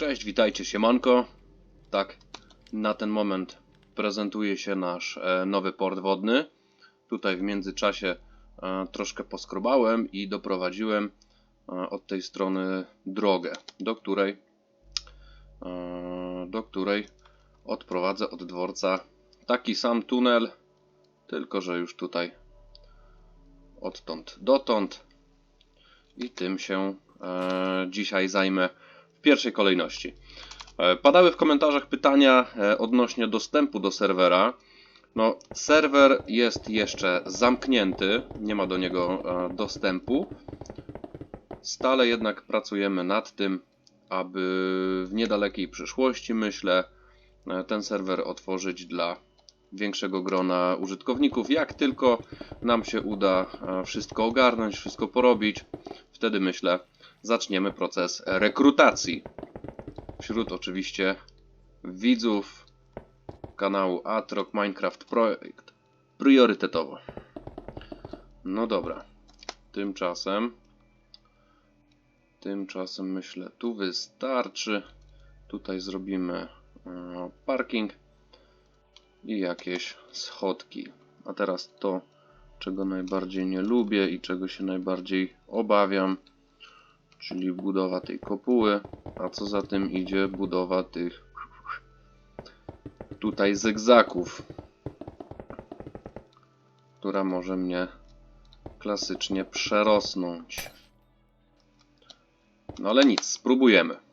Cześć, witajcie, siemanko. Tak, na ten moment prezentuje się nasz e, nowy port wodny. Tutaj w międzyczasie e, troszkę poskrobałem i doprowadziłem e, od tej strony drogę, do której, do której odprowadzę od dworca taki sam tunel, tylko że już tutaj odtąd dotąd i tym się dzisiaj zajmę pierwszej kolejności. E, Padały w komentarzach pytania e, odnośnie dostępu do serwera. No, serwer jest jeszcze zamknięty, nie ma do niego e, dostępu. Stale jednak pracujemy nad tym, aby w niedalekiej przyszłości, myślę, ten serwer otworzyć dla większego grona użytkowników. Jak tylko nam się uda wszystko ogarnąć, wszystko porobić, wtedy myślę, zaczniemy proces rekrutacji wśród oczywiście widzów kanału Atrock Minecraft Projekt priorytetowo. No dobra. Tymczasem tymczasem myślę tu wystarczy. Tutaj zrobimy e, parking i jakieś schodki. A teraz to, czego najbardziej nie lubię i czego się najbardziej obawiam, czyli budowa tej kopuły, a co za tym idzie budowa tych tutaj zygzaków, która może mnie klasycznie przerosnąć. No ale nic, spróbujemy.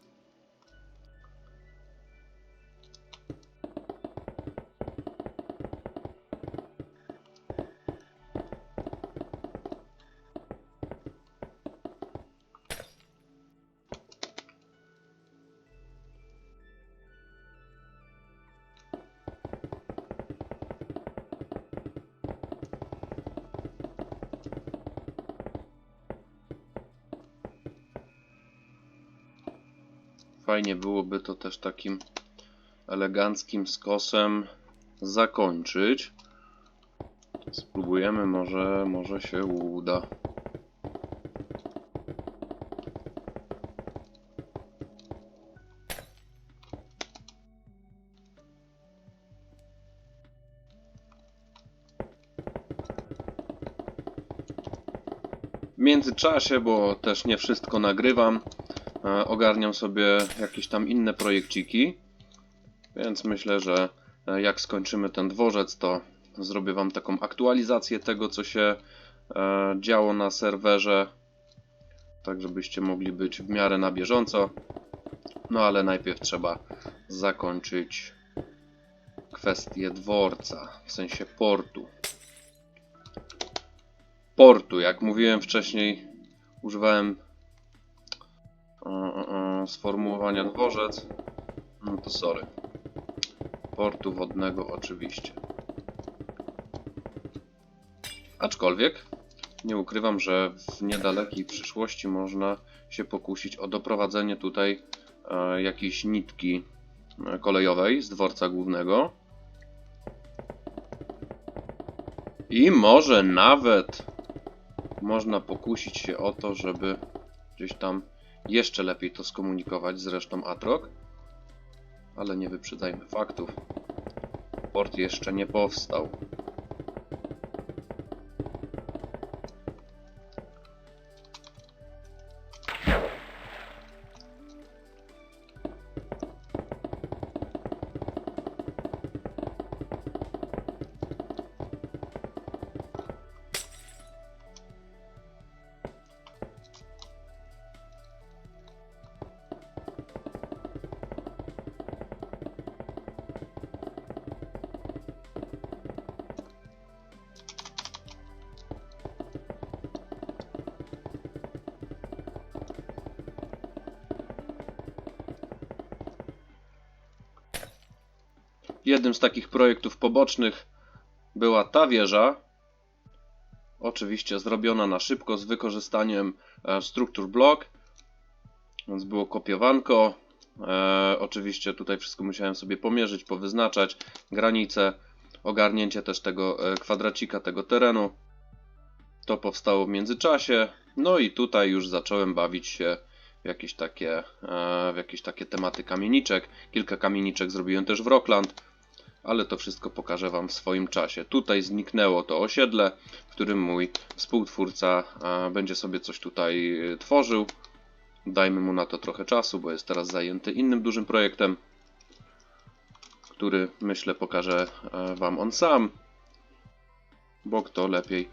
Fajnie byłoby to też takim eleganckim skosem zakończyć. Spróbujemy, może, może się uda. W międzyczasie, bo też nie wszystko nagrywam, ogarniam sobie jakieś tam inne projekciki, więc myślę, że e, jak skończymy ten dworzec, to zrobię Wam taką aktualizację tego, co się e, działo na serwerze, tak żebyście mogli być w miarę na bieżąco. No ale najpierw trzeba zakończyć kwestię dworca, w sensie portu. Portu, jak mówiłem wcześniej, używałem e, e, e, sformułowania dworzec. No to sorry. Portu wodnego oczywiście. Aczkolwiek nie ukrywam, że w niedalekiej przyszłości można się pokusić o doprowadzenie tutaj e, jakiejś nitki e, kolejowej z dworca głównego. I może nawet można pokusić się o to, żeby gdzieś tam jeszcze lepiej to skomunikować z resztą Atrok. Ale nie wyprzedzajmy faktów. Port jeszcze nie powstał. Jednym z takich projektów pobocznych była ta wieża. Oczywiście zrobiona na szybko z wykorzystaniem e, struktur block. Więc było kopiowanko. E, oczywiście tutaj wszystko musiałem sobie pomierzyć, powyznaczać granice, ogarnięcie też tego e, kwadracika, tego terenu. To powstało w międzyczasie. No i tutaj już zacząłem bawić się jakieś takie, e, w jakieś takie tematy kamieniczek. Kilka kamieniczek zrobiłem też w Rockland, ale to wszystko pokażę Wam w swoim czasie. Tutaj zniknęło to osiedle, w którym mój współtwórca e, będzie sobie coś tutaj e, tworzył. Dajmy mu na to trochę czasu, bo jest teraz zajęty innym dużym projektem, który myślę pokaże e, Wam on sam, bo kto lepiej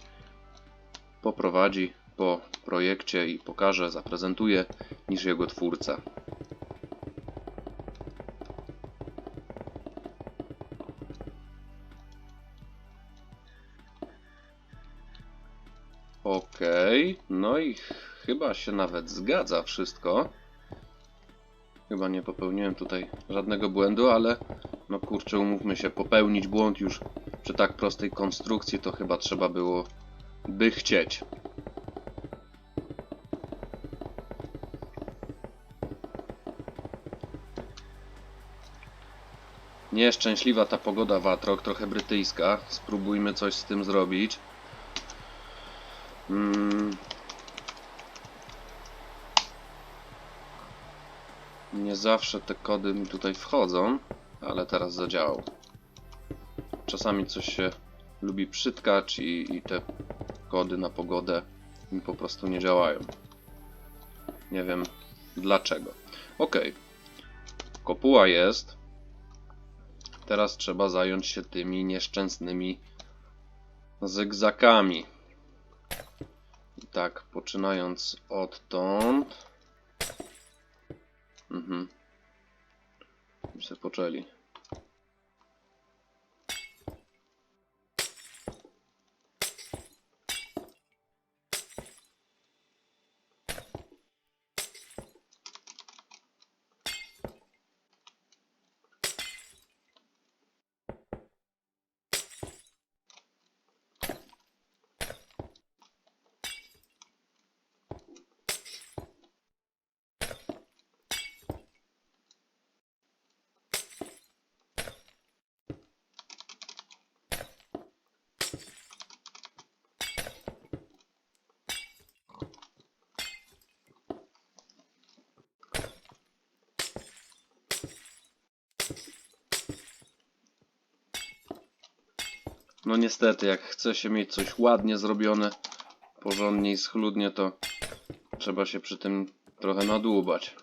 poprowadzi po projekcie i pokaże, zaprezentuje niż jego twórca. Okej, no i chyba się nawet zgadza wszystko. Chyba nie popełniłem tutaj żadnego błędu, ale no kurczę, umówmy się, popełnić błąd już przy tak prostej konstrukcji to chyba trzeba było by chcieć. Nieszczęśliwa ta pogoda Watrok, trochę brytyjska. Spróbujmy coś z tym zrobić. Mm. Nie zawsze te kody mi tutaj wchodzą, ale teraz zadziałał. Czasami coś się lubi przytkać i, i te kody na pogodę mi po prostu nie działają. Nie wiem dlaczego. Ok. Kopuła jest. Teraz trzeba zająć się tymi nieszczęsnymi zygzakami. Tak, poczynając odtąd. Mhm. Już sobie No niestety, jak chce się mieć coś ładnie zrobione, porządnie i schludnie, to trzeba się przy tym trochę nadłubać.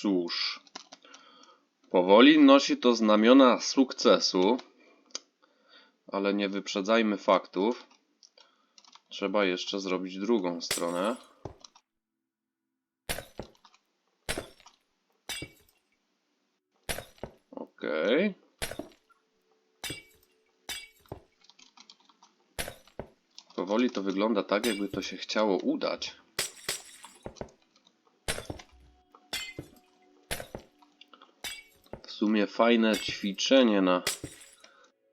Cóż, powoli nosi to znamiona sukcesu, ale nie wyprzedzajmy faktów. Trzeba jeszcze zrobić drugą stronę. Ok. Powoli to wygląda tak, jakby to się chciało udać. Sumie fajne ćwiczenie na,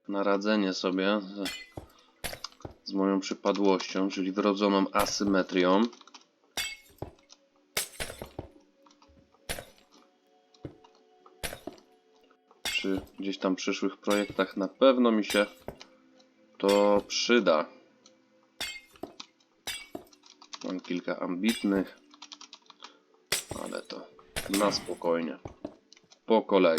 na radzenie sobie z, z moją przypadłością, czyli wrodzoną asymetrią. Przy gdzieś tam przyszłych projektach na pewno mi się to przyda. Mam kilka ambitnych, ale to na spokojnie po kolei.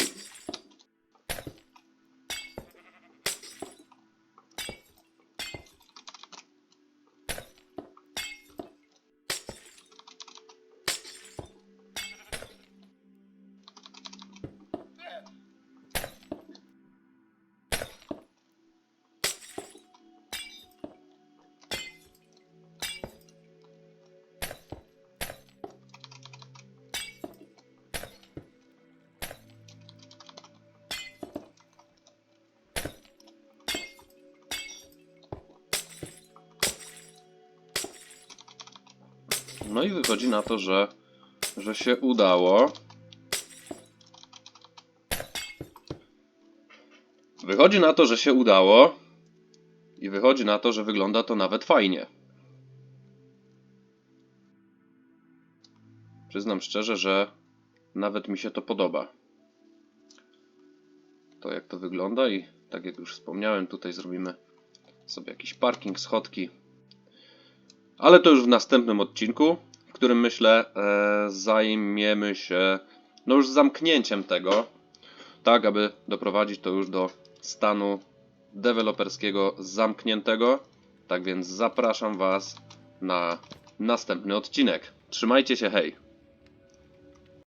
No i wychodzi na to, że, że się udało. Wychodzi na to, że się udało. I wychodzi na to, że wygląda to nawet fajnie. Przyznam szczerze, że nawet mi się to podoba. To jak to wygląda i tak jak już wspomniałem, tutaj zrobimy sobie jakiś parking, schodki. Ale to już w następnym odcinku, w którym myślę e, zajmiemy się no już zamknięciem tego, tak aby doprowadzić to już do stanu deweloperskiego zamkniętego. Tak więc zapraszam Was na następny odcinek. Trzymajcie się, hej!